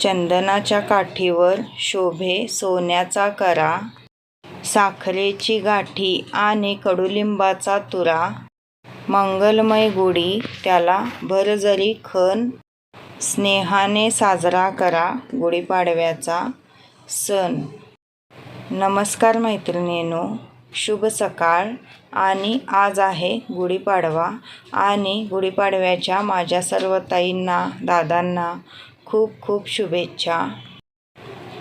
चंदनाच्या काठीवर शोभे सोन्याचा करा. साखरेची गाठी आणि कडुलिंबाचा तुरा. मंगलमय गुढी त्याला भरजरी खण स्नेहाने साजरा करा गुढीपाडव्याचा सण. नमस्कार मैत्रिणीनो शुभ सकाळ आणि आज आहे गुढीपाडवा आणि गुढीपाडव्याच्या माझ्या सर्व ताईंना दादांना खूप खूप शुभेच्छा.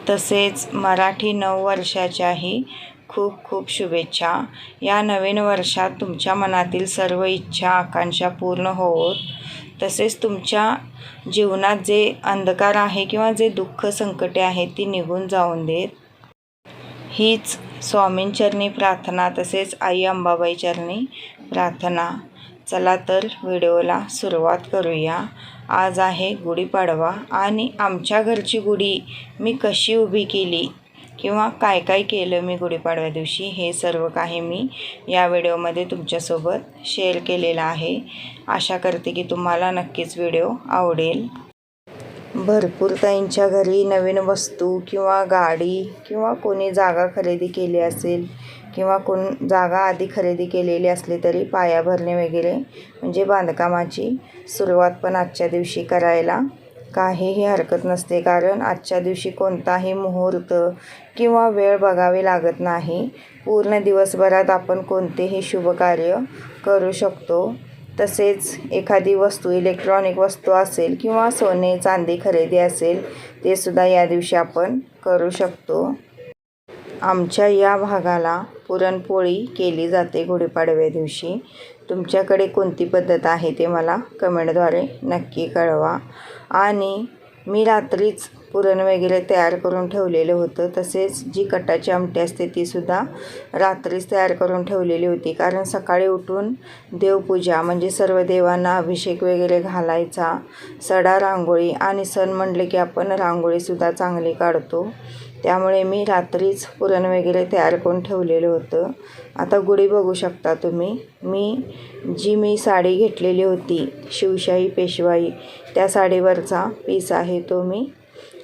तसेच मराठी नववर्षाच्याही खूप खूप शुभेच्छा. या नवीन वर्षात तुमच्या मनातील सर्व इच्छा आकांक्षा पूर्ण होत तसेच तुमच्या जीवनात जे अंधकार आहे किंवा जे दुःख संकटे आहेत ती निघून जाऊन देत. हीच स्वामींचरणी प्रार्थना तसेच आई अंबाबाई चरणी प्रार्थना. चला तर व्हिडिओला सुरुवात करूया. आज आहे गुढीपाडवा आणि आमच्या घरची गुढी मी कशी उभी केली किंवा काय काय केलं मी गुढीपाडव्या दिवशी हे सर्व काही मी या व्हिडिओमध्ये तुमच्यासोबत शेअर केलेलं आहे. आशा करते की तुम्हाला नक्कीच व्हिडिओ आवडेल. भरपूर ताईंच्या घरी नवीन वस्तू किंवा गाडी किंवा कोणी जागा खरेदी केली असेल किंवा कोण जागा आधी खरेदी केलेली असली तरी पाया भरणे वगैरे म्हणजे बांधकामाची सुरुवात पण आजच्या दिवशी करायला काहीही हरकत नसते. कारण आजच्या दिवशी कोणताही मुहूर्त किंवा वेळ बघावी लागत नाही. पूर्ण दिवसभरात आपण कोणतेही शुभकार्य करू शकतो. तसेच एखादी वस्तू इलेक्ट्रॉनिक वस्तू असेल किंवा सोने चांदी खरेदी असेल ते सुद्धा या दिवशी आपण करू शकतो. आमच्या या भागाला पुरणपोळी केली जाते गुढीपाडव्या दिवशी. तुमच्याकडे कोणती पद्धत आहे ते मला कमेंटद्वारे नक्की कळवा. आणि मी रात्रीच पुरण वगैरे तयार करून ठेवलेलं होतं. तसेच जी कटाची आमटी असते तीसुद्धा रात्रीच तयार करून ठेवलेली होती. कारण सकाळी उठून देवपूजा म्हणजे सर्व देवांना अभिषेक वगैरे घालायचा सडा रांगोळी आणि सण म्हटले की आपण रांगोळीसुद्धा चांगली काढतो. त्यामुळे मी रात्रीच पुरण वगैरे तयार करून ठेवलेलं होतं. आता गुढी बघू शकता तुम्ही. मी जी मी साडी घेतलेली होती शिवशाही पेशवाई त्या साडीवरचा पीस आहे तो मी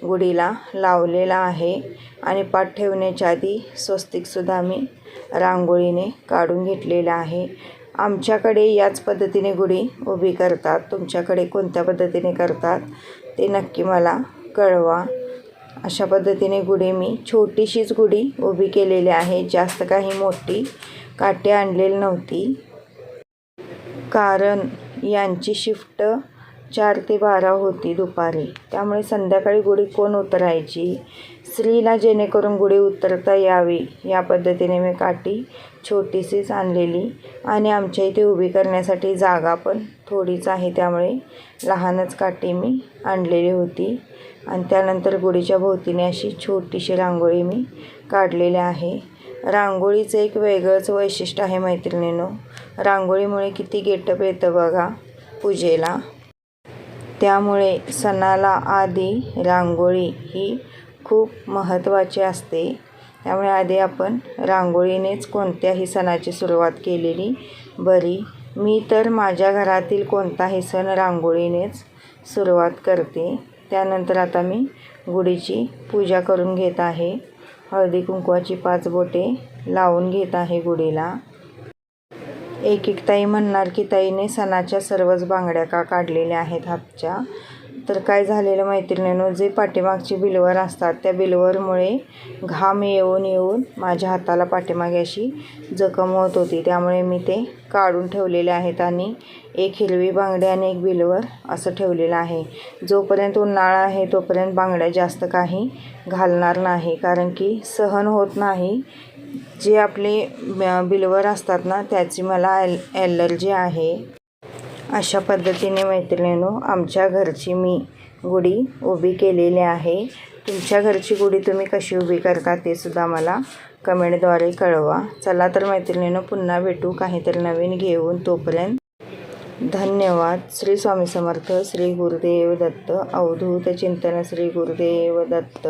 गुढीला लावलेला आहे आणि पाठ ठेवण्याच्या आधी स्वस्तिकसुद्धा मी रांगोळीने काढून घेतलेला आहे. आमच्याकडे याच पद्धतीने गुढी उभी करतात. तुमच्याकडे कोणत्या पद्धतीने करतात ते नक्की मला कळवा. अशा पद्धतीने गुढी मी छोटीशीच गुढी उभी केलेली आहे. जास्त काही मोठी काटे आणलेली नव्हती. कारण यांची शिफ्ट चार ते बारा होती दुपारी. त्यामुळे संध्याकाळी गुढी कोण उतरायची? स्त्रीला जेणेकरून गुढी उतरता यावी या पद्धतीने मी काठी छोटीशीच आणलेली आणि आमच्या इथे उभी करण्यासाठी जागा पण थोडीच आहे त्यामुळे लहानच काठी मी आणलेली होती. आणि त्यानंतर गुढीच्या भोवतीने अशी छोटीशी रांगोळी मी काढलेली आहे. रांगोळीचं एक वेगळंच वैशिष्ट्य आहे मैत्रिणीनो. रांगोळीमुळे किती गेटअप येतं बघा. पूजेला त्यामुळे सणाला आधी रांगोळी ही खूप महत्त्वाची असते. त्यामुळे आधी आपण रांगोळीनेच कोणत्याही सणाची सुरुवात केलेली. बरी मी तर माझ्या घरातील कोणताही सण रांगोळीनेच सुरुवात करते. त्यानंतर आता मी गुढीची पूजा करून घेत आहे. हळदी कुंकवाची पाच बोटे लावून घेत आहे गुढीला. एक एक ताई म्हणणार की ताईने सणाच्या सर्वच बांगड्या का काढलेल्या आहेत हातच्या? तर काय झालेलं मैत्रिणीनं जे पाठीमागची बिलवर असतात त्या बिलवरमुळे घाम येऊन येऊन माझ्या हाताला पाठीमागे अशी जखम होत होती. त्यामुळे मी ते काढून ठेवलेले आहेत आणि एक हिरवी बांगडी आणि एक बिलवर असं ठेवलेलं आहे. जोपर्यंत उन्हाळा आहे तोपर्यंत बांगड्या जास्त काही घालणार नाही कारण की सहन होत नाही. जे आपले बिलवर असतात ना त्याची मला ॲल ॲलर्जी आहे. अशा पद्धतीने मैत्रिणीनो आमच्या घरची मी गुढी उभी केलेली आहे. तुमच्या घरची गुढी तुम्ही कशी उभी करता ते सुद्धा मला कमेंटद्वारे कळवा. चला तर मैत्रिणीनं पुन्हा भेटू काहीतरी नवीन घेऊन तोपर्यंत. धन्यवाद. श्री स्वामी समर्थ श्री गुरुदेव दत्त अवधूत चिंतन श्री गुरुदेव दत्त.